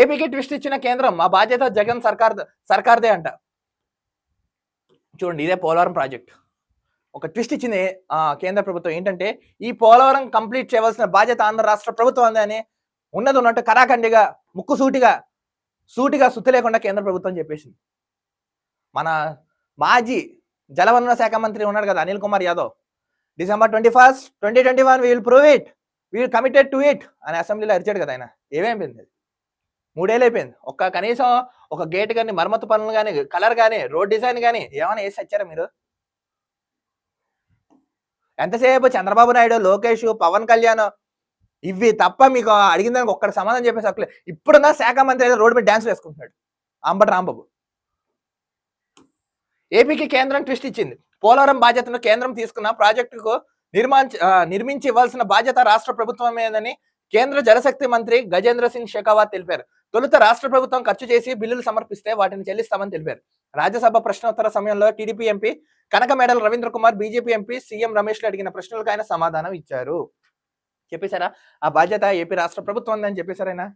ఏపీకి ట్విస్ట్ ఇచ్చిన కేంద్రం మా బాధ్యత జగన్ సర్కార్ సర్కార్దే అంట. చూడండి ఇదే పోలవరం ప్రాజెక్ట్. ఒక ట్విస్ట్ ఇచ్చింది ఆ, కేంద్ర ప్రభుత్వం ఏంటంటే ఈ పోలవరం కంప్లీట్ చేయవలసిన బాధ్యత ఆంధ్ర రాష్ట్ర ప్రభుత్వం అని ఉన్నది ఉన్నట్టు కరాఖండిగా ముక్కు సూటిగా సూటిగా సుత్తి లేకుండా కేంద్ర ప్రభుత్వం చెప్పేసింది. మన మాజీ జలవనరుల శాఖ మంత్రి ఉన్నాడు కదా Anil Kumar Yadav. December twenty first twenty twenty one we'll prove it we'll committed to it అని అసెంబ్లీలో అరిచాడు కదా ఆయన. ఏమేమి మూడేళ్ళు అయిపోయింది ఒక్క కనీసం ఒక గేట్ కానీ మరమ్మతు పనులు కానీ కలర్ కానీ రోడ్ డిజైన్ కానీ ఏమైనా వేసి వచ్చారా మీరు? ఎంతసేపు చంద్రబాబు నాయుడు లోకేష్ పవన్ కళ్యాణ్ ఇవి తప్ప మీకు అడిగిన దానికి ఒక్కడ సమాధానం చెప్పేసి అక్కలే ఇప్పుడున్న శాఖ మంత్రి అయితే రోడ్డు మీద డ్యాన్స్ వేసుకుంటున్నాడు అంబటి రాంబాబు. ఏపీకి కేంద్రం ట్విస్ట్ ఇచ్చింది. పోలవరం బాధ్యతను కేంద్రం తీసుకున్న ప్రాజెక్టుకు నిర్మాంచ నిర్మించి ఇవ్వాల్సిన బాధ్యత రాష్ట్ర ప్రభుత్వమేనని కేంద్ర జలశక్తి మంత్రి గజేంద్ర సింగ్ షెకావత్ తెలిపారు. తొలుత రాష్ట్ర ప్రభుత్వం ఖర్చు చేసి బిల్లులు సమర్పిస్తే వాటిని చెల్లిస్తామని తెలిపారు. రాజ్యసభ ప్రశ్నోత్తర సమయంలో TDP MP Kanakamedala Ravindra Kumar BJP MP CM Ramesh అడిగిన ప్రశ్నలకు ఆయన సమాధానం ఇచ్చారు. చెప్పేశారా? ఆ బాధ్యత ఏపీ రాష్ట్ర ప్రభుత్వం అని చెప్పేశారైనా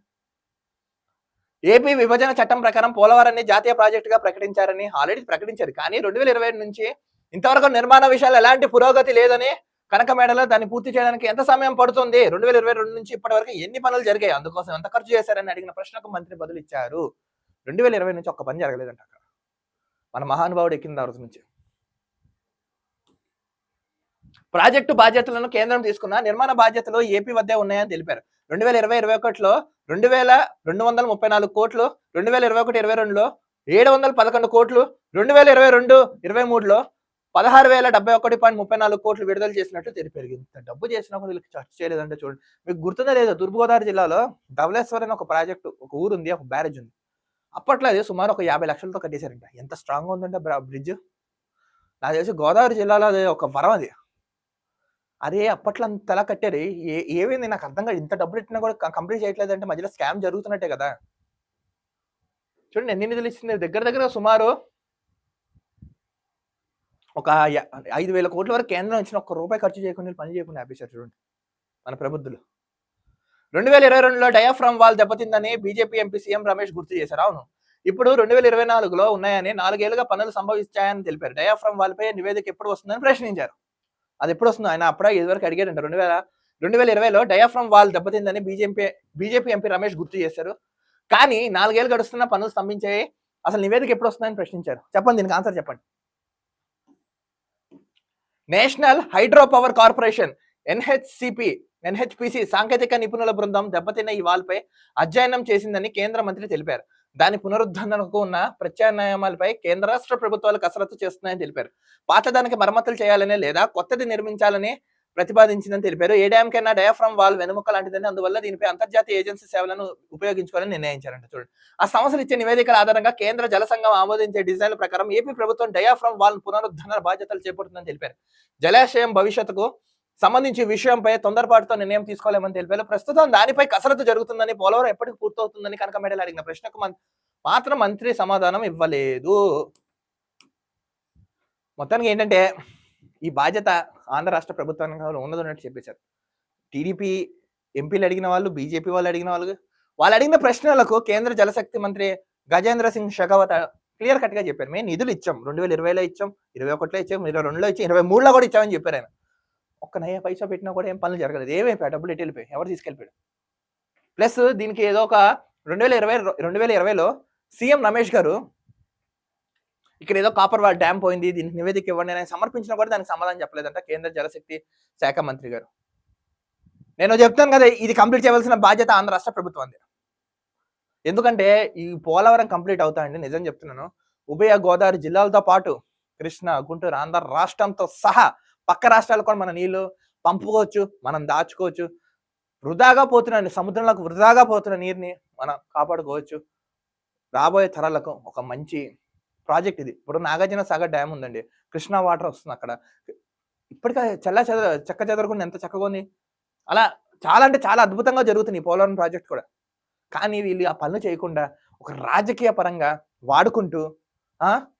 ఏపీ విభజన చట్టం ప్రకారం పోలవరాన్ని జాతీయ ప్రాజెక్టుగా ప్రకటించారని ఆల్రెడీ ప్రకటించారు. కానీ రెండు వేల ఇరవై నుంచి ఇంతవరకు నిర్మాణ విషయాలు ఎలాంటి పురోగతి లేదని కనక మేడలో దాన్ని పూర్తి చేయడానికి ఎంత సమయం పడుతుంది? రెండు వేల ఇరవై రెండు నుంచి ఇప్పటి వరకు ఎన్ని పనులు జరిగాయి? అందుకోసం ఎంత ఖర్చు చేశారని అడిగిన ప్రశ్నకు మంత్రి బదులు ఇచ్చారు రెండు వేల ఇరవై నుంచి ఒక్క పని జరగలేదంట అక్కడ. మన మహానుభావుడు ఎక్కిన రోజు నుంచి. ప్రాజెక్టు బాధ్యతలను కేంద్రం తీసుకున్న నిర్మాణ బాధ్యతలు ఏపీ వద్దే ఉన్నాయని తెలిపారు. రెండు వేల ఇరవై ఇరవై ఒకటిలో రెండు వేల రెండు వందల ముప్పై నాలుగు కోట్లు రెండు వేల ఇరవై ఒకటి ఇరవై రెండులో ఏడు వందల పదకొండు కోట్లు రెండు వేల ఇరవై రెండు ఇరవై మూడులో పదహారు వేల డెబ్బై ఒకటి పాయింట్ ముప్పై నాలుగు కోట్లు విడుదల చేసినట్లు తెలిపారు ఇంత డబ్బు చేసినా కూడా వీళ్ళకి ఖర్చు చేయలేదంటే చూడండి. మీకు గుర్తుందా లేదు? తూర్పుగోదావరి జిల్లాలో ధవళేశ్వర్ అని ఒక ప్రాజెక్టు ఒక ఊరు ఉంది ఒక బ్యారేజ్ ఉంది. అప్పట్లో అది సుమారు ఒక యాభై లక్షలతో కట్టేశారంట. ఎంత స్ట్రాంగ్ ఉందంటే బ్రిడ్జ్ నాకు తెలిసి గోదావరి జిల్లాలో అది ఒక వరం అది. అదే అప్పట్లో అంతలా కట్టారు? ఏ ఏమైంది? నాకు అర్థం కాదు. ఇంత డబ్బులు ఇచ్చినా కూడా కంప్లీట్ చేయట్లేదు అంటే మధ్యలో స్కామ్ జరుగుతున్నట్టే కదా. చూడండి ఎన్ని నిధులు ఇచ్చింది. దగ్గర దగ్గర సుమారు ఒక ఐదు వేల కోట్ల వరకు కేంద్రం ఇచ్చిన ఒక్క రూపాయి ఖర్చు చేయకుండా పని చేయకుండా ఆపేశారు చూడండి. మన ప్రబుద్ధులు. రెండు వేల ఇరవై రెండులో డయాఫ్రామ్ వాల్ దెబ్బతిందని బీజేపీ ఎంపీ సీఎం రమేష్ గుర్తు చేశారు. అవును. ఇప్పుడు రెండు వేల ఇరవై నాలుగులో ఉన్నాయని నాలుగేళ్ళుగా పనులు సంభవించాయని తెలిపారు. డయాఫ్రామ్ వాల్పై నివేదిక ఎప్పుడు వస్తుందని ప్రశ్నించారు. అది ఎప్పుడు వస్తుందో ఆయన అప్పుడే ఇదివరకు అడిగారంట రెండు వేల రెండు వేల ఇరవైలో డయాఫ్రామ్ వాల్ దెబ్బతిందని బీజేపీ బీజేపీ ఎంపీ రమేష్ గుర్తు చేశారు. కానీ నాలుగేళ్ళు గడుస్తున్న పనులు స్తంభించాయి. అసలు నివేదిక ఎప్పుడు వస్తుందని ప్రశ్నించారు. చెప్పండి దీనికి ఆన్సర్ చెప్పండి. National hydro power corporation NHCP NHPC సాంకేతిక నిపుణుల బృందం దెబ్బతిన్న ఈ వాల్పై అధ్యయనం చేసిందని కేంద్ర మంత్రి తెలిపారు. దాని పునరుద్ధరణకు ఉన్న ప్రత్యామ్నాయాలపై కేంద్ర రాష్ట్ర ప్రభుత్వాలు కసరత్తు చేస్తున్నాయని తెలిపారు. పాతదానికి మరమ్మతులు చేయాలని లేదా కొత్తది నిర్మించాలని ప్రతిపాదించిందని తెలిపారు. ఏ డ్యామ్ కన్నా డయాఫ్రమ్ వాల్ వెనుముక లాంటిదని అందువల్ల దీనిపై అంతర్జాతీయ ఏజెన్సీ సేవలను ఉపయోగించుకోవాలని నిర్ణయించారంట చూడండి ఆ సంస్థలు ఇచ్చే నివేదికల ఆధారంగా కేంద్ర జల సంఘం ఆమోదించే డిజైన్ల ప్రకారం ఏపీ ప్రభుత్వం డయాఫ్రమ్ వాల్ పునరుద్ధరణ బాధ్యతలు చేపడుతుందని తెలిపారు. జలాశయం భవిష్యత్తుకు సంబంధించి విషయంపై తొందరపాటుతో నిర్ణయం తీసుకోలేమని తెలిపారు. ప్రస్తుతం దానిపై కసరత్తు జరుగుతుందని పోలవరం ఎప్పటికి పూర్తవుతుందని కనుక మేడలు అడిగిన ప్రశ్నకు మాత్రం మంత్రి సమాధానం ఇవ్వలేదు. మొత్తానికి ఏంటంటే ఈ బాధ్యత ఆంధ్ర రాష్ట్ర ప్రభుత్వానికి ఉన్నది అన్నట్టు చెప్పేశారు. టీడీపీ ఎంపీలు అడిగిన వాళ్ళు బీజేపీ వాళ్ళు అడిగిన వాళ్ళు వాళ్ళు అడిగిన ప్రశ్నలకు కేంద్ర జలశక్తి మంత్రి గజేంద్ర సింగ్ షెకావత్ క్లియర్ కట్గా చెప్పారు. మేము నిధులు ఇచ్చాం రెండు వేల ఇరవైలో ఇచ్చాం ఇరవై ఒకటిలో ఇచ్చాం ఇరవై రెండులో ఇచ్చాం ఇరవై మూడులో కూడా ఇచ్చామని చెప్పారు ఆయన. ఒక్క నయ పైసా పెట్టినా కూడా ఏం పనులు జరగలేదు. ఏమైపోయా డబ్బులు ఎటు వెళ్ళిపోయాయి? ఎవరు తీసుకెళ్ళిపోయాడు ప్లస్ దీనికి ఏదో ఒక రెండు వేల ఇరవై రెండు వేల ఇరవైలో సీఎం రమేష్ గారు ఇక్కడ ఏదో కాపర్ వాళ్ళ డ్యామ్ పోయింది దీనికి నివేదిక ఇవ్వండి అని సమర్పించినా కూడా దానికి సమాధానం చెప్పలేదంట కేంద్ర జలశక్తి శాఖ మంత్రి గారు. నేను చెప్తాను కదా ఇది కంప్లీట్ చేయవలసిన బాధ్యత ఆంధ్ర రాష్ట్ర ప్రభుత్వం ఎందుకంటే ఈ పోలవరం కంప్లీట్ అవుతాయండి నిజం చెప్తున్నాను. ఉభయ గోదావరి జిల్లాలతో పాటు కృష్ణ గుంటూరు ఆంధ్ర రాష్ట్రంతో సహా పక్క రాష్ట్రాలు కూడా మన నీళ్ళు పంపుకోవచ్చు మనం దాచుకోవచ్చు. వృధాగా పోతున్న సముద్రంలోకి వృధాగా పోతున్న నీరుని మనం కాపాడుకోవచ్చు. రాబోయే తరాలకు ఒక మంచి ప్రాజెక్ట్ ఇది. ఇప్పుడు నాగార్జున సాగర్ డ్యామ్ ఉందండి. కృష్ణా వాటర్ వస్తుంది అక్కడ. ఇప్పటికే చల్ల చెదర చెక్క చెదరకుండా ఎంత చక్కగా ఉంది. అలా చాలా అంటే చాలా అద్భుతంగా జరుగుతుంది ఈ పోలవరం ప్రాజెక్ట్ కూడా. కానీ వీళ్ళు ఆ పనులు చేయకుండా ఒక రాజకీయ పరంగా వాడుకుంటూ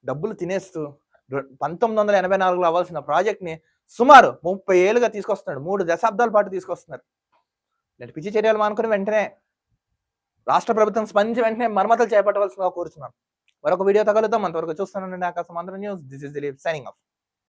డబ్బులు తినేస్తూ పంతొమ్మిది వందల ఎనభై నాలుగులో అవ్వాల్సిన ప్రాజెక్ట్ని సుమారు ముప్పై ఏళ్ళుగా తీసుకొస్తున్నాడు. మూడు దశాబ్దాల పాటు తీసుకొస్తున్నారు. నేను పిచ్చి చర్యలు మానుకుని వెంటనే రాష్ట్ర ప్రభుత్వం స్పందించి వెంటనే మరమ్మతులు చేపట్టవలసిందిగా కోరుతున్నాను మరొక వీడియో తగలుద్దాం. అంతవరకు చూస్తున్నానండి ఆకాశం Andhra news. This is Dilip signing off